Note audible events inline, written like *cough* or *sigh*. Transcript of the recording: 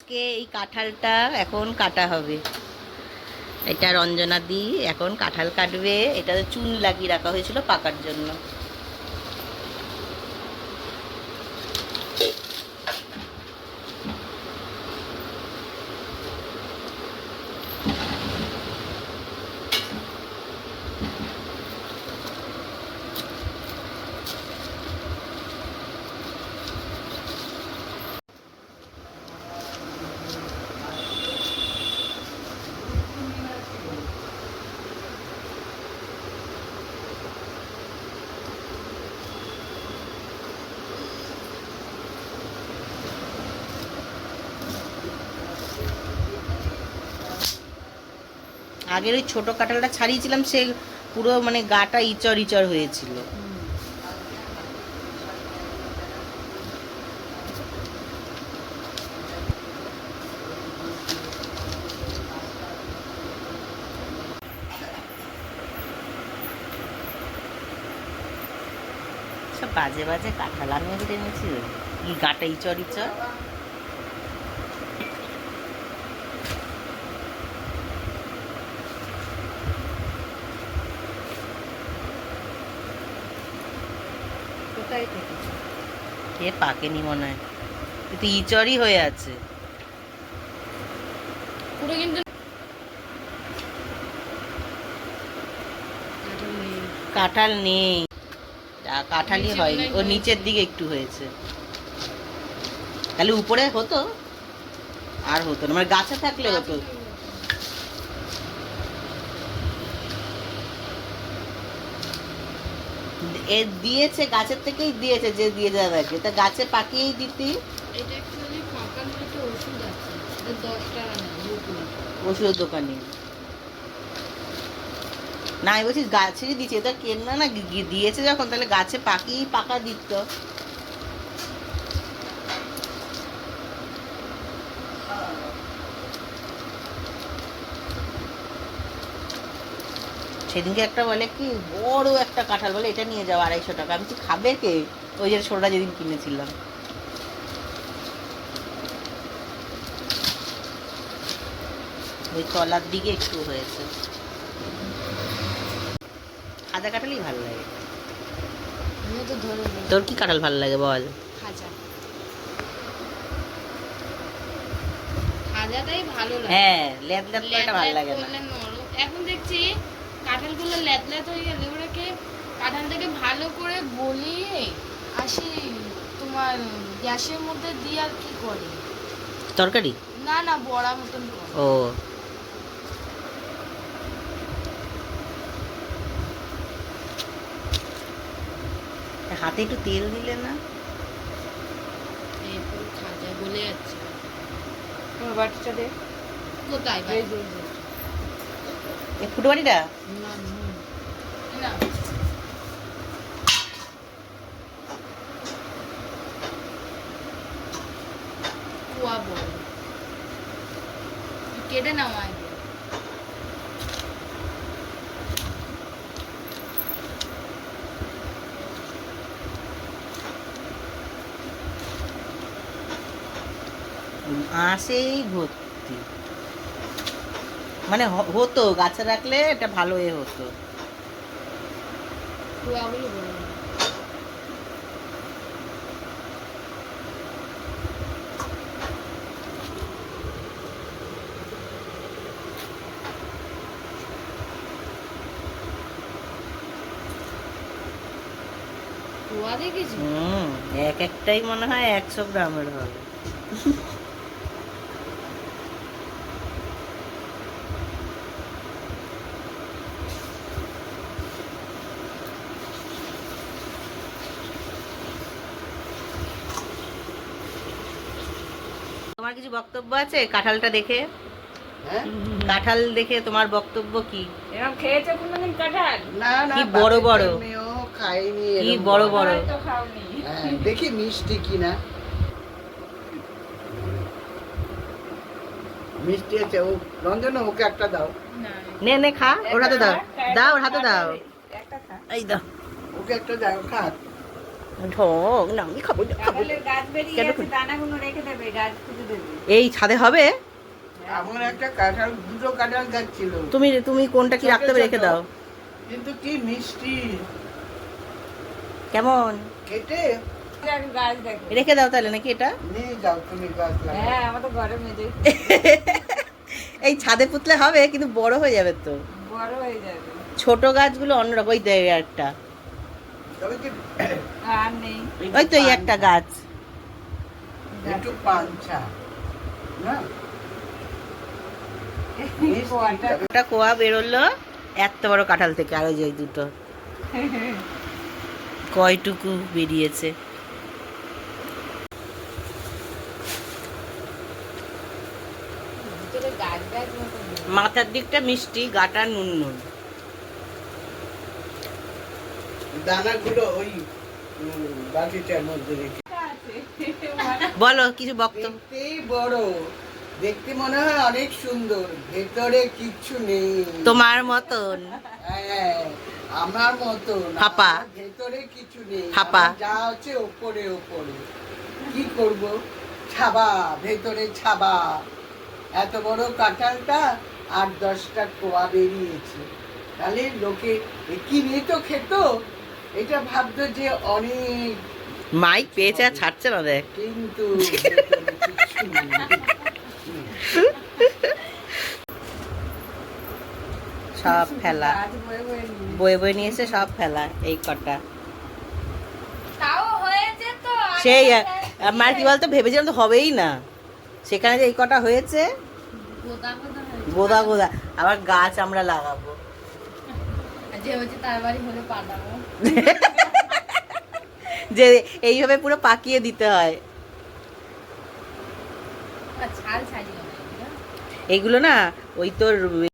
আজকে এই কাঁঠালটা এখন কাটা হবে। এটা রঞ্জনা দি এখন কাঁঠাল কাটবে। এটাতে চুন লাগিয়ে রাখা হয়েছিল পাকার জন্য। আগের ওই ছোট কাঁঠালটা ছাড়িয়েছিলাম, সে পুরো মানে গাটা ইচর ইচর হয়েছিল। বাজে বাজে কাঁঠাল আমি এনেছি কি গাটা ইচর ইচর কোথায় থেকে এ পাকেনি মনে হয়? কিন্তু হয়ে আছে। পুরো কিন্তু কাঁঠাল নেই। কাঁঠালই হয়নি। ও নিচের দিকে একটু হয়েছে। তাহলে উপরে হতো? আর হতো না। মানে গাছে থাকলে হতো। এ দিয়েছে গাছের থেকেই দিয়েছে যে দিয়ে যাবে থাকে তা গাছে পাকিয়েই দিতি ওষুধের দোকানে। না আমি বলছি গাছেরই দিচ্ছে। এটা কেন না দিয়েছে যখন তাহলে গাছে পাকিয়েই পাকা দিত। সেদিনকে একটা বলে কি বড় একটা কাঁঠাল বলে এটা নিয়ে যাও আড়াইশো টাকা। আমি বলছি, খাবে কে? ওই যে ছোটটা যেদিন কিনেছিলাম। ওই তলার দিকে একটু হয়েছে। খাজা কাঁঠালই ভালো লাগে। তোর কি কাঁঠাল ভালো লাগে বল? ভালো লাগে। হ্যাঁ ভালো লাগে না। এখন দেখছি কাঁঠালগুলো ল্যাদ ল্যাদ হয়ে গেলে ওটাকে কাঁঠালটাকে ভালো করে গলিয়ে আসি তোমার গ্যাসের মধ্যে দিয়ে আর কি করে? তরকারি? না না বড়া মতন করে। ও। হাতে একটু তেল দিলে না? এই পুরো খাজা গলে যাচ্ছে। তোমার বাটিটা দে। কোথায় এই যে, এই যে। এ ফুটো বাড়িটা না নুন। না কুয়া বড় কেটে নাও আগে আসেই ভর্তি মানে হতো গাছে রাখলে এটা ভালো এ হতো। এক একটাই মনে হয় একশো গ্রামের হবে। *laughs* তোমার কিছু বক্তব্য আছে? কাঁঠালটা দেখে। হ্যাঁ? কাঁঠাল দেখে তোমার বক্তব্য কি? এরকম খেয়েছো কোনোদিন কাঁঠাল? না না কি বড় বড়। খাইনি কি বড় বড়। হ্যাঁ, দেখি মিষ্টি কিনা। মিষ্টি আছে ও রঞ্জন ওকে একটা দাও। নে। নে খা ওর হাতে দাও। দাও ওর হাতে দাও। একটা খা। এই দাও। ওকে একটা দাও খা। ঢং না আমি খাব কেন এই ছাদে হবে? আমার একটা কাঁঠাল দুটো কাঁঠাল গাছ ছিল। তুমি তুমি কোনটা কি রাখতে হবে রেখে দাও। কিন্তু কি মিষ্টি। কেমন? কেটে রেখে দাও তাহলে নাকি এটা? হ্যাঁ আমার তো ঘরে মেজে এই ছাদে পুতলে হবে কিন্তু বড় হয়ে যাবে তো। বড় হয়ে যাবে। ছোট গাছগুলো অন্যরকম ওই দেয় একটা। ওই তো একটা গাছ। একটু পাঞ্চা না? ওটা কোয়া বেরোলো এত বড় কাঁঠাল থেকে আর ওই যে দুটো। কয়টুকু বেরিয়েছে। মাথার দিকটা মিষ্টি গাটা নুন নুন দানাগুলো ওই বাটিটার মধ্যে রেখে বলো কিছু বক্তব্য বড়। দেখতে মনে হয় অনেক সুন্দর। ভেতরে কিচ্ছু নেই। তোমার মতন। হ্যাঁ, আমার মতন। ফাঁপা। আমার ভেতরে কিছু নেই। ফাঁপা। যা আছে ওপরে ওপরে। কি করব? ছাবা ভেতরে ছাবা। এত বড় কাঁঠালটা আট দশটা কোয়া বেরিয়েছে। তাহলে লোকে কিনে তো খেত? এটা ভাবতো যে অনেক মাইক পেয়েছে আর ছাড়ছে না দেখ। কিন্তু। সব ফেলা। বয়ে বয়ে নিয়ে। বয়ে বয়ে নিয়েছে সব ফেলা এই কটা। তাও হয়েছে তো সেই আমার কি বলতো ভেবেছিলাম তো হবেই না। সেখানে যে এই কটা হয়েছে। গোদা গোদা। আবার গাছ আমরা লাগাবো। *laughs* যে এইভাবে পুরো পাকিয়ে দিতে হয়? এইগুলো না ওই তোর